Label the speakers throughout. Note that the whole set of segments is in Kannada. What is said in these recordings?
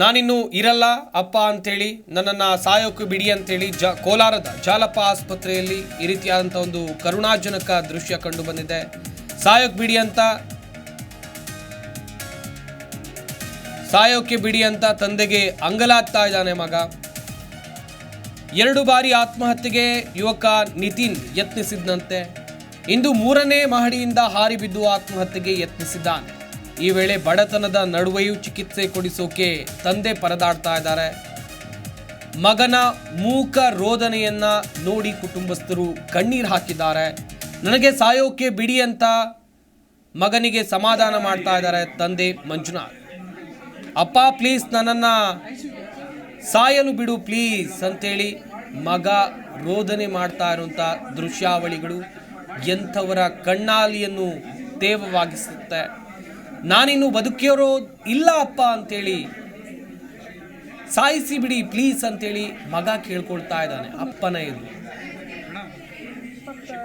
Speaker 1: ನಾನಿನ್ನು ಇರಲ್ಲ, ಅಪ್ಪ ಅಂತೇಳಿ, ನನ್ನನ್ನು ಸಾಯೋಕ್ಕೆ ಬಿಡಿ ಅಂತೇಳಿ ಜ, ಕೋಲಾರದ ಜಾಲಪ್ಪ ಆಸ್ಪತ್ರೆಯಲ್ಲಿ ಈ ರೀತಿಯಾದಂಥ ಒಂದು ಕರುಣಾಜನಕ ದೃಶ್ಯ ಕಂಡು ಬಂದಿದೆ. ಸಾಯೋಕ್ಕೆ ಬಿಡಿ ಅಂತ ಸಾಯೋಕ್ಕೆ ಬಿಡಿ ಅಂತ ತಂದೆಗೆ ಅಂಗಲಾಗ್ತಾ ಇದ್ದಾನೆ ಮಗ. ಎರಡು ಬಾರಿ ಆತ್ಮಹತ್ಯೆಗೆ ಯುವಕ ನಿತಿನ್ ಯತ್ನಿಸಿದ್ದಂತೆ ಇಂದು ಮೂರನೇ ಮಹಡಿಯಿಂದ ಹಾರಿ ಬಿದ್ದು ಆತ್ಮಹತ್ಯೆಗೆ ಯತ್ನಿಸಿದ್ದಾನೆ. ಈ ವೇಳೆ ಬಡತನದ ನಡುವೆಯೂ ಚಿಕಿತ್ಸೆ ಕೊಡಿಸೋಕೆ ತಂದೆ ಪರದಾಡ್ತಾ ಇದ್ದಾರೆ. ಮಗನ ಮೂಕ ರೋದನೆಯನ್ನ ನೋಡಿ ಕುಟುಂಬಸ್ಥರು ಕಣ್ಣೀರು ಹಾಕಿದ್ದಾರೆ. ನನಗೆ ಸಾಯೋಕೆ ಬಿಡಿ ಅಂತ ಮಗನಿಗೆ ಸಮಾಧಾನ ಮಾಡ್ತಾ ಇದ್ದಾರೆ ತಂದೆ ಮಂಜುನಾಥ್. ಅಪ್ಪ ಪ್ಲೀಸ್ ನನ್ನನ್ನು ಸಾಯಲು ಬಿಡು ಪ್ಲೀಸ್ ಅಂತೇಳಿ ಮಗ ರೋದನೆ ಮಾಡ್ತಾ ಇರುವಂಥ ದೃಶ್ಯಾವಳಿಗಳು ಎಂಥವರ ಕಣ್ಣಾಲಿಯನ್ನು ತೇವವಾಗಿಸುತ್ತೆ. ನಾನಿನ್ನು ಬದುಕಿರೋ ಇಲ್ಲ ಅಪ್ಪ ಅಂತೇಳಿ ಸಾಯಿಸಿ ಬಿಡಿ ಪ್ಲೀಸ್ ಅಂತೇಳಿ ಮಗ ಕೇಳ್ಕೊಳ್ತಾ ಇದ್ದಾನೆ, ಅಪ್ಪನ ಇದು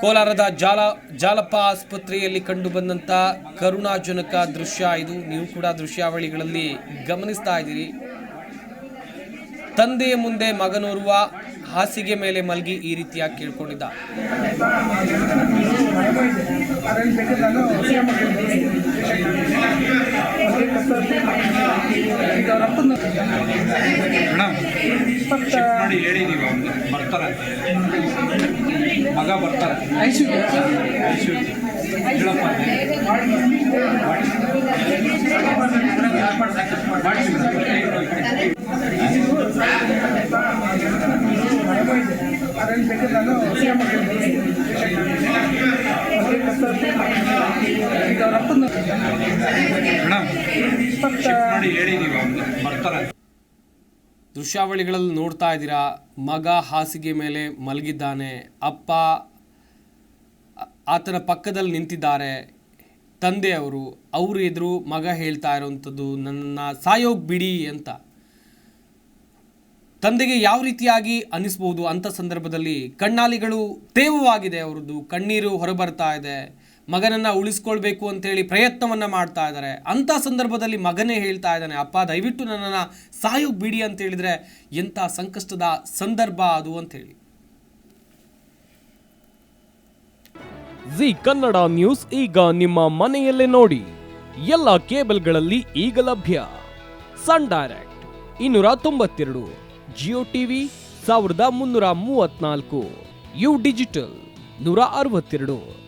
Speaker 1: ಕೋಲಾರದ ಜಾಲ, ಜಾಲಪ್ಪ ಆಸ್ಪತ್ರೆಯಲ್ಲಿ ಕಂಡು ಬಂದಂಥ ಕರುಣಾಜನಕ ದೃಶ್ಯ ಇದು. ನೀವು ಕೂಡ ದೃಶ್ಯಾವಳಿಗಳಲ್ಲಿ ಗಮನಿಸ್ತಾ ಇದ್ದೀರಿ. ತಂದೆಯ ಮುಂದೆ ಮಗನೋರ್ವ ಹಾಸಿಗೆ ಮೇಲೆ ಮಲಗಿ ಈ ರೀತಿಯಾಗಿ ಕೇಳ್ಕೊಂಡಿದ್ದ.
Speaker 2: ಮೇಡಮ್ ಚೆಕ್ ಮಾಡಿ ಹೇಳಿ ನೀವು ಬರ್ತಾರೆ. ಮಗ ಬರ್ತಾರೆ. ಐಶ್ವರ್ಯ ಹೇಳಪ್ಪ. ಮಾಡಿ ಹೇಳಿ ನೀವು ಅವ್ನಿಗೆ ಬರ್ತಾರೆ.
Speaker 1: ದೃಶ್ಯಾವಳಿಗಳಲ್ಲಿ ನೋಡ್ತಾ ಇದ್ದೀರಾ ಮಗ ಹಾಸಿಗೆ ಮೇಲೆ ಮಲಗಿದ್ದಾನೆ ಅಪ್ಪ ಆತನ ಪಕ್ಕದಲ್ಲಿ ನಿಂತಿದ್ದಾರೆ ತಂದೆಯವರು ಅವರು ಎದುರು ಮಗ ಹೇಳ್ತಾ ಇರೋವಂಥದ್ದು ನನ್ನ ಸಾಯೋಗ್ ಬಿಡಿ ಅಂತ. ತಂದೆಗೆ ಯಾವ ರೀತಿಯಾಗಿ ಅನಿಸ್ಬೋದು ಅಂಥ ಸಂದರ್ಭದಲ್ಲಿ ಕಣ್ಣಾಲಿಗಳು ತೇವವಾಗಿದೆ ಅವರದ್ದು ಕಣ್ಣೀರು ಹೊರಬರ್ತಾ ಇದೆ. ಮಗನನ್ನ ಉಳಿಸ್ಕೊಳ್ಬೇಕು ಅಂತೇಳಿ ಪ್ರಯತ್ನವನ್ನು ಮಾಡ್ತಾ ಇದ್ದಾರೆ. ಅಂಥ ಸಂದರ್ಭದಲ್ಲಿ ಮಗನೇ ಹೇಳ್ತಾ ಇದ್ದಾನೆ, ಅಪ್ಪ, ದಯವಿಟ್ಟು ನನ್ನನ್ನು ಸಾಯು ಬಿಡಿ ಅಂತ ಹೇಳಿದ್ರೆ ಎಂಥ ಸಂಕಷ್ಟದ ಸಂದರ್ಭ ಅದು ಅಂತೇಳಿ
Speaker 3: ಜಿ ಕನ್ನಡ ನ್ಯೂಸ್ ಈಗ ನಿಮ್ಮ ಮನೆಯಲ್ಲೇ ನೋಡಿ. ಎಲ್ಲ ಕೇಬಲ್ಗಳಲ್ಲಿ ಈಗ ಲಭ್ಯ. ಸನ್ ಡೈರೆಕ್ಟ್ ಇನ್ನೂರ ತೊಂಬತ್ತೆರಡು, ಜಿಯೋ ಟಿವಿ ಸಾವಿರದ ಮುನ್ನೂರ ಮೂವತ್ನಾಲ್ಕು ಯು ಡಿಜಿಟಲ್ ನೂರ ಅರವತ್ತೆರಡು.